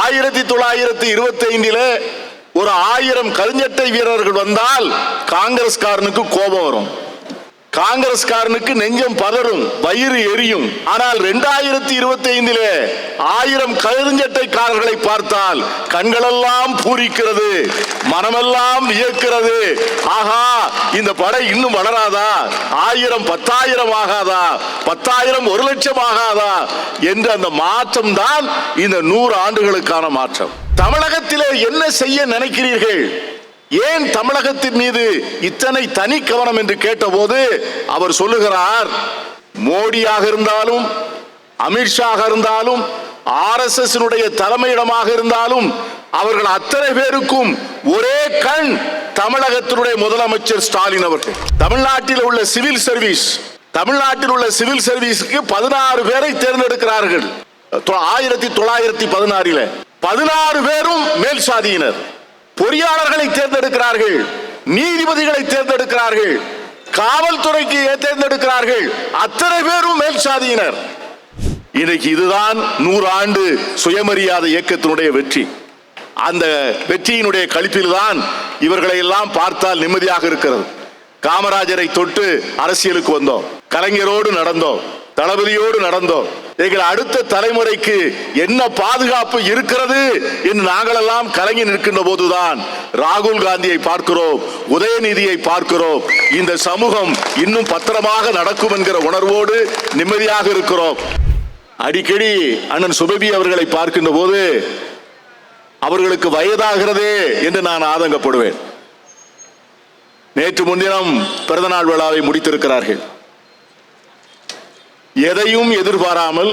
ஆயிரத்தி தொள்ளாயிரத்தி இருபத்தி ஐந்திலே ஒரு ஆயிரம் கருஞ்சட்டை வீரர்கள் வந்தால் காங்கிரஸ்காரனுக்கு கோபம் வரும். காங்கிரஸ்காரனுக்கு நெஞ்சம் பதறும் வயிறு எரியும். ஆனால் இரண்டாயிரத்தி இருபத்தி ஐந்திலே ஆயிரம் கருஞ்சட்டைக்காரர்களை பார்த்தால் கண்களெல்லாம் பூரிக்கிறது மனமெல்லாம் வியக்கிறது. ஆஹா இந்த படை இன்னும் வளராதா? ஆயிரம் பத்தாயிரம் ஆகாதா? பத்தாயிரம் ஒரு லட்சம் ஆகாதா? என்ற அந்த மாற்றம் தான் இந்த நூறு ஆண்டுகளுக்கான மாற்றம். தமிழகத்திலே என்ன செய்ய நினைக்கிறீர்கள்? ஏன் தமிழகத்தின் மீது இத்தனை தனி கவனம் என்று கேட்டபோது அவர் சொல்லுகிறார் மோடியாக இருந்தாலும் அமித்ஷாக இருந்தாலும் ஆர்எஸ்எஸ் தலைமையிடமாக இருந்தாலும் அவர்கள் அத்தனை பேருக்கும் ஒரே கண் தமிழகத்தினுடைய முதலமைச்சர் ஸ்டாலின் அவர்கள். தமிழ்நாட்டில் உள்ள சிவில் சர்வீஸ் தமிழ்நாட்டில் உள்ள சிவில் சர்வீஸுக்கு பதினாறு பேரை தேர்ந்தெடுக்கிறார்கள். ஆயிரத்தி தொள்ளாயிரத்தி பதினாறில். பதினாறு பேரும் மேல் சாதியினர். பொறியாளர்களை தேர்ந்தெடுக்கிறார்கள் நீதிபதிகளை தேர்ந்தெடுக்கிறார்கள் காவல்துறைக்கு தேர்ந்தெடுக்கிறார்கள். அத்தனை பேரும் மேல் சாதியினர் இன்னைக்கு இதுதான் நூறு ஆண்டு சுயமரியாதை இயக்கத்தினுடைய வெற்றி. அந்த வெற்றியினுடைய கழிப்பில் தான் இவர்களை எல்லாம் பார்த்தால் நிம்மதியாக இருக்கிறது. காமராஜரை தொட்டு அரசியலுக்கு வந்தோம். கலைஞரோடு நடந்தோம். தளபதியோடு நடந்தோம். எங்கள் அடுத்த தலைமுறைக்கு என்ன பாதுகாப்பு இருக்கிறது என்று நாங்கள் எல்லாம் கலங்கி நிற்கின்ற போதுதான் ராகுல் காந்தியை பார்க்கிறோம் உதயநிதியை பார்க்கிறோம். இந்த சமூகம் இன்னும் பத்திரமாக நடக்கும் என்கிற உணர்வோடு நிம்மதியாக இருக்கிறோம். அடிக்கடி அண்ணன் சுபபி அவர்களை பார்க்கின்ற போது அவர்களுக்கு வயதாகிறதே என்று நான் ஆதங்கப்படுவேன். நேற்று முன்தினம் பிறந்தநாள் விழாவை முடித்திருக்கிறார்கள். எதையும் எதிர்பாராமல்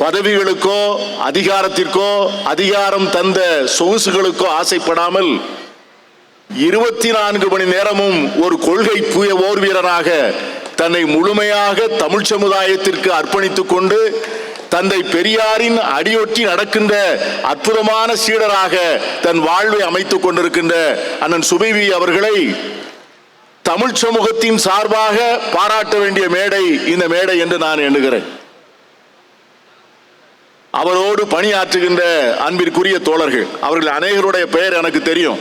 பதவிகளுக்கோ அதிகாரத்திற்கோ அதிகாரம் தந்த சொகுசுகளுக்கோ ஆசைப்படாமல் இருபத்தி நான்கு மணி நேரமும் ஒரு கொள்கை புய ஓர் வீரராக தன்னை முழுமையாக தமிழ் சமுதாயத்திற்கு அர்ப்பணித்துக் கொண்டு தந்தை பெரியாரின் அடியொட்டி நடக்கின்ற அற்புதமான சீடராக தன் வாழ்வை அமைத்துக் கொண்டிருக்கின்ற அண்ணன் சுபைவி அவர்களை தமிழ் சமூகத்தின் சார்பாக பாராட்ட வேண்டிய மேடை இந்த மேடை என்று நான் எண்ணுகிறேன். அவரோடு பணியாற்றுகின்ற அன்பிற்குரிய தோழர்கள் அவர்கள் அநேகருடைய பெயர் எனக்கு தெரியும்.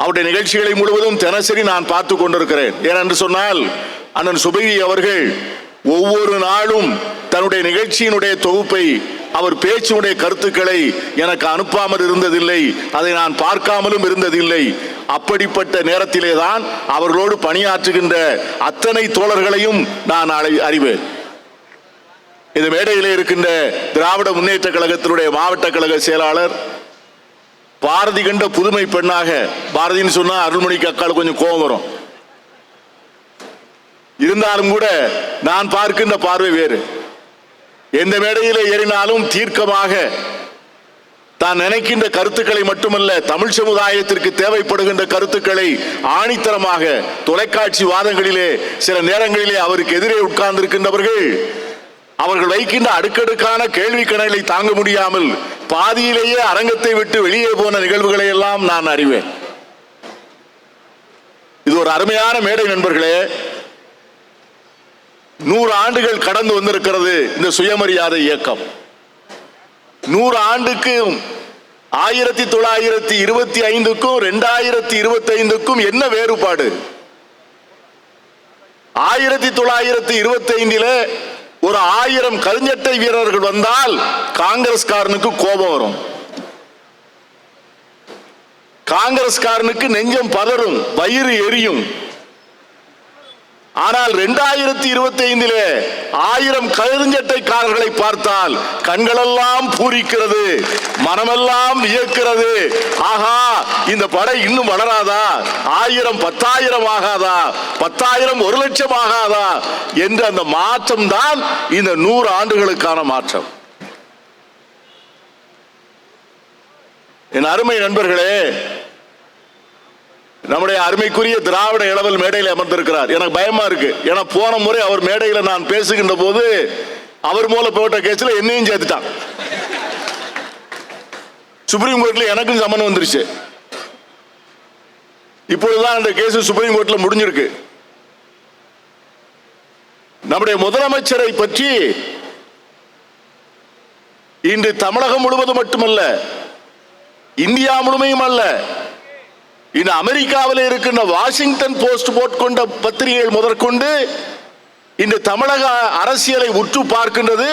அவருடைய நிகழ்ச்சிகளை முழுவதும் தினசரி நான் பார்த்து கொண்டிருக்கிறேன். ஏனென்று சொன்னால் அண்ணன் சுபகி அவர்கள் ஒவ்வொரு நாளும் தன்னுடைய நிகழ்ச்சியினுடைய தொகுப்பை அவர் பேச்சுடைய கருத்துக்களை எனக்கு அனுப்பாமல் இருந்ததில்லை அதை நான் பார்க்காமலும் இருந்ததில்லை. அப்படிப்பட்ட நேரத்திலே தான் அவர்களோடு பணியாற்றுகின்ற அத்தனை தோழர்களையும் நான் அழை- அறிவேன். இந்த மேடையிலே இருக்கின்ற திராவிட முன்னேற்ற கழகத்தினுடைய மாவட்ட கழக செயலாளர் பாரதி கண்ட புதுமை பெண்ணாக பாரதின்னு சொன்னா அருள்மொழிக்கு அக்கால் கொஞ்சம் கோபம் வரும். இருந்தாலும் கூட நான் பார்க்கின்ற பார்வை வேறு. எந்த மேடையிலே ஏறினாலும் தீர்க்கமாக. தான் நினைக்கின்ற கருத்துக்களை மட்டுமல்ல தமிழ் சமுதாயத்திற்கு தேவைப்படுகின்ற கருத்துக்களை ஆணித்தரமாக தொலைக்காட்சி வாதங்களிலே சில நேரங்களிலே அவருக்கு எதிரே உட்கார்ந்திருக்கின்றவர்கள் அவர்கள் வைக்கின்ற அடுக்கடுக்கான கேள்வி கணலை தாங்க முடியாமல் பாதியிலேயே அரங்கத்தை விட்டு வெளியே போன நிகழ்வுகளை எல்லாம் நான் அறிவேன். இது ஒரு அருமையான மேடை நண்பர்களே நூறு ஆண்டுகள் கடந்து வந்திருக்கிறது இந்த சுயமரியாதை இயக்கம். நூறு ஆண்டுக்கும் ஆயிரத்தி தொள்ளாயிரத்தி இருபத்தி ஐந்துக்கும் ரெண்டாயிரத்தி இருபத்தி ஐந்துக்கும் என்ன வேறுபாடு? ஆயிரத்தி தொள்ளாயிரத்தி இருபத்தி ஐந்தில ஒரு ஆயிரம் கருஞ்சட்டை வீரர்கள் வந்தால் காங்கிரஸ்காரனுக்கு கோபம் வரும். காங்கிரஸ்காரனுக்கு நெஞ்சம் பதறும் வயிறு எரியும். ஆனால் இரண்டாயிரத்தி இருபத்தி ஐந்திலே ஆயிரம் கருஞ்சட்டைக்காரர்களை பார்த்தால் கண்களெல்லாம் பூரிக்கிறது மனமெல்லாம் வியக்கிறது. ஆஹா இந்த படை இன்னும் வளராதா? ஆயிரம் பத்தாயிரம் ஆகாதா? பத்தாயிரம் ஒரு லட்சம் ஆகாதா? என்ற அந்த மாற்றம் தான் இந்த நூறு ஆண்டுகளுக்கான மாற்றம். என் அருமை நண்பர்களே நம்முடைய அருமைக்குரிய திராவிட இளவல் மேடையில் அமர்ந்திருக்கிறார். எனக்கு பயமா இருக்கு. ஏன்னா போன முறை அவர் மேடையில் நான் பேசுகின்ற போது அவர் மூலம் போட்ட கேஸ்ல என்னையும் சேர்த்துட்டான். சுப்ரீம் கோர்ட்ல எனக்கும் சம்மன் வந்துருச்சு. இப்பொழுதுதான் அந்த கேஸ் சுப்ரீம் கோர்ட்ல முடிஞ்சிருக்கு. நம்முடைய முதலமைச்சரை பற்றி இன்று தமிழகம் முழுவதும் மட்டுமல்ல இந்தியா முழுமையும் அல்ல இந்த அமெரிக்காவில் இருக்கின்ற வாஷிங்டன் போஸ்ட் போட்டுக்கொண்ட பத்திரிகைகள் முதற்கொண்டு இந்த தமிழக அரசியலை உற்று பார்க்கின்றது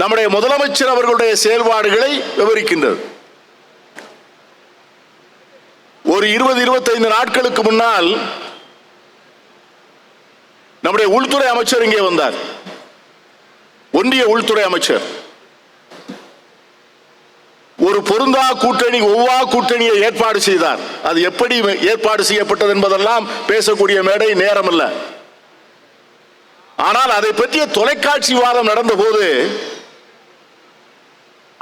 நம்முடைய முதலமைச்சர் அவர்களுடைய செயல்பாடுகளை விவரிக்கின்றது. ஒரு இருபது இருபத்தைந்து நாட்களுக்கு முன்னால் நம்முடைய உள்துறை அமைச்சர் இங்கே வந்தார். ஒன்றிய உள்துறை அமைச்சர் ஒரு பொருந்தா கூட்டணி ஒவ்வா கூட்டணியை ஏற்பாடு செய்தார். அது எப்படி ஏற்பாடு செய்யப்பட்டது என்பதெல்லாம் பேசக்கூடிய மேடை நேரம் அல்ல ஆனால் அதை பற்றிய தொலைக்காட்சி வாதம் நடந்த போது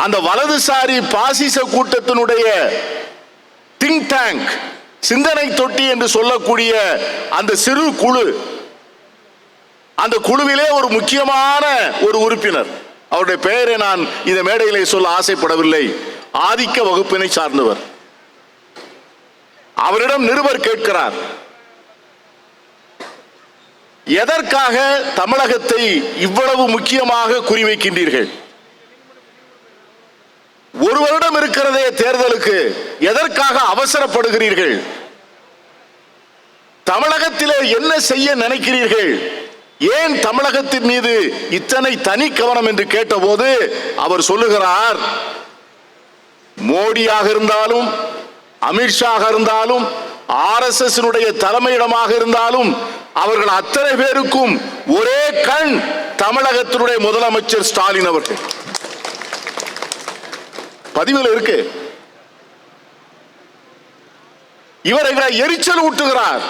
அந்த வலதுசாரி பாசிச கூட்டத்தினுடைய திங்க் டேங்க் சிந்தனை தொட்டி என்று சொல்லக்கூடிய அந்த சிறு குழு அந்த குழுவிலே ஒரு முக்கியமான ஒரு உறுப்பினர். அவருடைய பெயரை நான் இந்த மேடையிலே சொல்ல ஆசைப்படவில்லை. ஆதிக்க வகுப்பினை சார்ந்தவர். அவரிடம் நிருபர் கேட்கிறார். எதற்காக தமிழகத்தை இவ்வளவு முக்கியமாக குறிவைக்கின்றீர்கள்? ஒரு வருடம் இருக்கிறதே தேர்தலுக்கு எதற்காக அவசரப்படுகிறீர்கள்? தமிழகத்திலே என்ன செய்ய நினைக்கிறீர்கள்? ஏன் தமிழகத்தின் மீது இத்தனை தனி கவனம் என்று கேட்டபோது அவர் சொல்லுகிறார் மோடியாக இருந்தாலும் அமித்ஷாக இருந்தாலும் ஆர் எஸ் எஸ் தலைமையிடமாக இருந்தாலும் அவர்கள் அத்தனை பேருக்கும் ஒரே கண் தமிழகத்தினுடைய முதலமைச்சர் ஸ்டாலின் அவர்கள். பதிவில் இருக்கு. இவர்களை எரிச்சல் ஊட்டுகிறார்.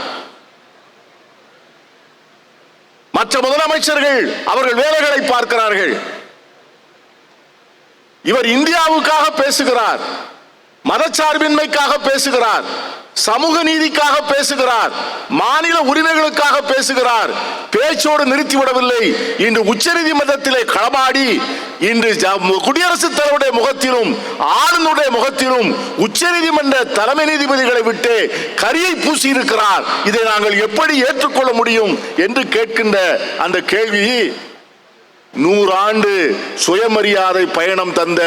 மற்ற முதலமைச்சர்கள் அவர்கள் வேலைகளை பார்க்கிறார்கள். இவர் இந்தியாவுக்காக பேசுகிறார். மதச்சார்பின்மைக்காக பேசுகிறார். சமூக நீதிக்காக பேசுகிறார். மாநில உரிமைகளுக்காக பேசுகிறார். பேச்சோடு நிறுத்திவிடவில்லை. இன்று உச்சநீதிமன்றத்திலே களமாடி இன்று குடியரசுத் தலைவருடைய முகத்திலும் ஆளுநருடைய முகத்திலும் உச்சநீதிமன்ற தலைமை நீதிபதிகளை விட்டு கரியை பூசி இருக்கிறார் இதை நாங்கள் எப்படி ஏற்றுக்கொள்ள முடியும் என்று கேட்கின்ற அந்த கேள்வி நூறாண்டு சுயமரியாதை பயணம் தந்த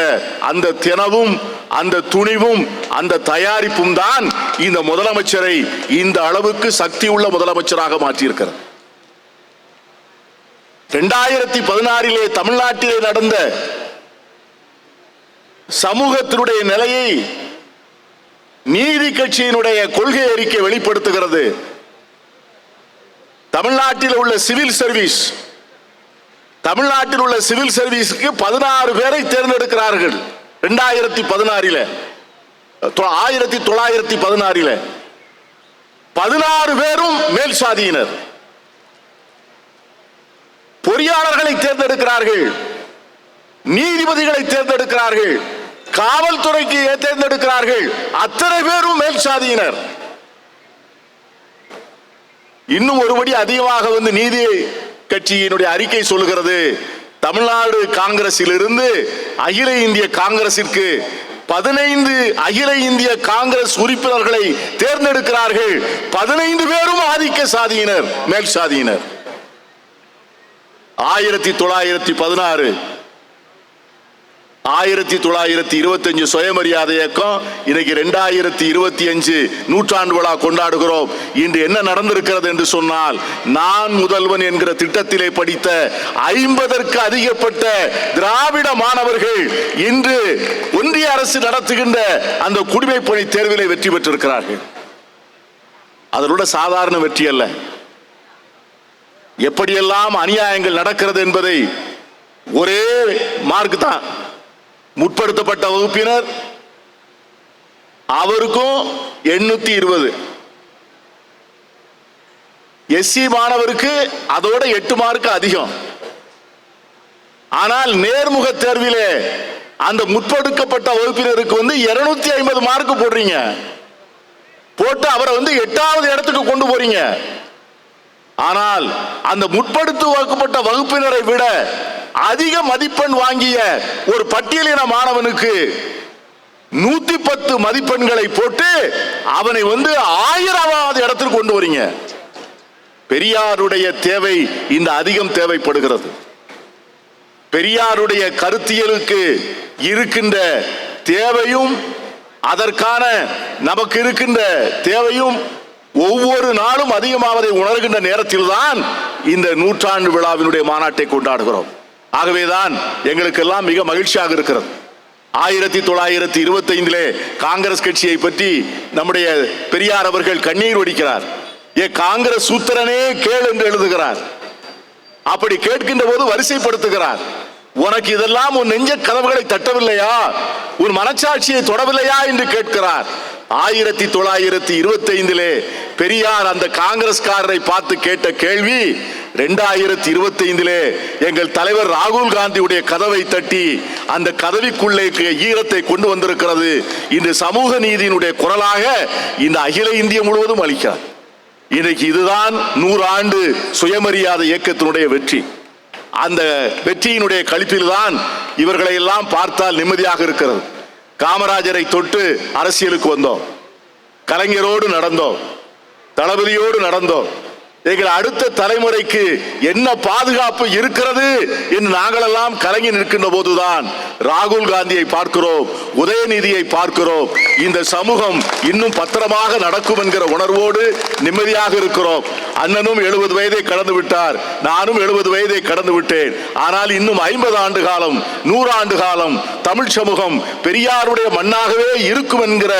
அந்த தினவும் அந்த துணிவும் அந்த தயாரிப்பும் தான் இந்த முதலமைச்சரை இந்த அளவுக்கு சக்தி உள்ள முதலமைச்சராக மாற்றியிருக்கிறது. இரண்டாயிரத்தி பதினாறிலே தமிழ்நாட்டிலே நடந்த சமூகத்தினுடைய நிலையை நீதி கட்சியினுடைய கொள்கை அறிக்கை வெளிப்படுத்துகிறது. தமிழ்நாட்டில் உள்ள சிவில் சர்வீஸ் தமிழ்நாட்டில் உள்ள சிவில் சர்வீஸுக்கு பதினாறு பேரை தேர்ந்தெடுக்கிறார்கள். இரண்டாயிரத்தி பதினாறில். ஆயிரத்தி தொள்ளாயிரத்தி பதினாறில். பதினாறு பேரும் மேல் சாதியினர். பொறியாளர்களை தேர்ந்தெடுக்கிறார்கள். நீதிபதிகளை தேர்ந்தெடுக்கிறார்கள். காவல்துறைக்கு தேர்ந்தெடுக்கிறார்கள். அத்தனை பேரும் மேல் சாதியினர். இன்னும் ஒருபடி அதிகமாக வந்து நீதி கட்சியினுடைய அறிக்கை சொல்கிறது தமிழ்நாடு காங்கிரசிலிருந்து அகில இந்திய காங்கிரசிற்கு பதினைந்து அகில இந்திய காங்கிரஸ் உறுப்பினர்களை தேர்ந்தெடுக்கிறார்கள். பதினைந்து பேரும் ஆதிக்க சாதியினர் மேல் சாதியினர். ஆயிரத்தி தொள்ளாயிரத்தி பதினாறு ஆயிரத்தி தொள்ளாயிரத்தி இருபத்தஞ்சு சுயமரியாதை இயக்கம். இன்னைக்கு ரெண்டாயிரத்தி இருபத்தி அஞ்சு நூற்றாண்டு விழா கொண்டாடுகிறோம். இன்று என்ன நடந்திருக்கிறது என்று சொன்னால் நான் முதல்வன் என்கிற திட்டத்திலே படித்த ஐம்பதற்கு அதிகப்பட்ட திராவிட மாணவர்கள் இன்று ஒன்றிய அரசு நடத்துகின்ற அந்த குடிமைப்பணி தேர்விலே வெற்றி பெற்றிருக்கிறார்கள். அதனோட சாதாரண வெற்றி அல்ல. எப்படியெல்லாம் அநியாயங்கள் நடக்கிறது என்பதை ஒரே மார்க் தான். முற்படுத்தப்பட்ட வகுப்பினர் அவருக்கும் எண்ணூத்தி இருபது. எஸ்சி மாணவருக்கு அதோட எட்டு மார்க் அதிகம். ஆனால் நேர்முக தேர்விலே அந்த முற்படுக்கப்பட்ட வகுப்பினருக்கு வந்து இருநூத்தி ஐம்பது மார்க் போடுறீங்க. போட்டு அவரை வந்து எட்டாவது இடத்துக்கு கொண்டு போறீங்க. ஆனால் அந்த முற்படுத்துவாக்கப்பட்ட வகுப்பினரை விட அதிக மதிப்பெண் வாங்கிய ஒரு பட்டியலின மாணவனுக்கு நூத்தி பத்து மதிப்பெண்களை போட்டு அவனை வந்து ஆயிரமாவது இடத்திற்கு கொண்டு வரீங்க. பெரியாருடைய தேவை இந்த அதிகம் தேவைப்படுகிறது. பெரியாருடைய கருத்தியலுக்கு இருக்கின்ற தேவையும் அதற்கான நமக்கு இருக்கின்ற தேவையும் ஒவ்வொரு நாளும் அதிகமாவதை உணர்கின்ற நேரத்தில்தான் இந்த நூற்றாண்டு விழாவினுடைய மாநாட்டை கொண்டாடுகிறோம். ஆகவேதான் எங்களுக்கெல்லாம் மிக மகிழ்ச்சியாக இருக்கிறது. ஆயிரத்தி தொள்ளாயிரத்தி இருபத்தி ஐந்திலே காங்கிரஸ் கட்சியை பற்றி நம்முடைய பெரியார் அவர்கள் கண்ணீர் வடிக்கிறார். ஏ காங்கிரஸ் சூத்திரனே கேள் என்று எழுதுகிறார். அப்படி கேட்கின்ற போது வரிசைப்படுத்துகிறார். உனக்கு இதெல்லாம் உன் நெஞ்ச கதவுகளை தட்டவில்லையா? உன் மனச்சாட்சியை தொடவில்லையா என்று கேட்கிறார். ஆயிரத்தி தொள்ளாயிரத்தி இருபத்தி ஐந்திலே பெரியார் அந்த காங்கிரஸ்காரரை பார்த்து கேட்ட கேள்வி ரெண்டாயிரத்தி இருபத்தி ஐந்திலே எங்கள் தலைவர் ராகுல் காந்தியுடைய கதவை தட்டி அந்த கதவிக்குள்ளே ஈரத்தை கொண்டு வந்திருக்கிறது. இன்று சமூக நீதியினுடைய குரலாக இந்த அகில இந்திய முழுவதும் அளிக்கிறார். இன்றைக்கு இதுதான் நூறு ஆண்டு சுயமரியாதை இயக்கத்தினுடைய வெற்றி. அந்த வெற்றியினுடைய களிப்பில்தான் இவர்களை எல்லாம் பார்த்தால் நிம்மதியாக இருக்கிறது. காமராஜரை தொட்டு அரசியலுக்கு வந்தோம். கலைஞரோடு நடந்தோம். தளபதியோடு நடந்தோம். எங்கள் அடுத்த தலைமுறைக்கு என்ன பாதுகாப்பு இருக்கிறது என்று நாங்களெல்லாம் கலங்கி நிற்கின்ற போதுதான் ராகுல் காந்தியை பார்க்கிறோம் உதயநிதியை பார்க்கிறோம். இந்த சமூகம் இன்னும் பத்திரமாக நடக்கும் என்கிற உணர்வோடு நிம்மதியாக இருக்கிறோம். அண்ணனும் எழுபது வயதை கடந்து விட்டார் நானும் எழுபது வயதை கடந்து விட்டேன். ஆனால் இன்னும் ஐம்பது ஆண்டு காலம் நூறு ஆண்டு காலம் தமிழ் சமூகம் பெரியாருடைய மண்ணாகவே இருக்கும் என்கிற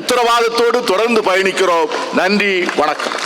உத்தரவாதத்தோடு தொடர்ந்து பயணிக்கிறோம். நன்றி வணக்கம்.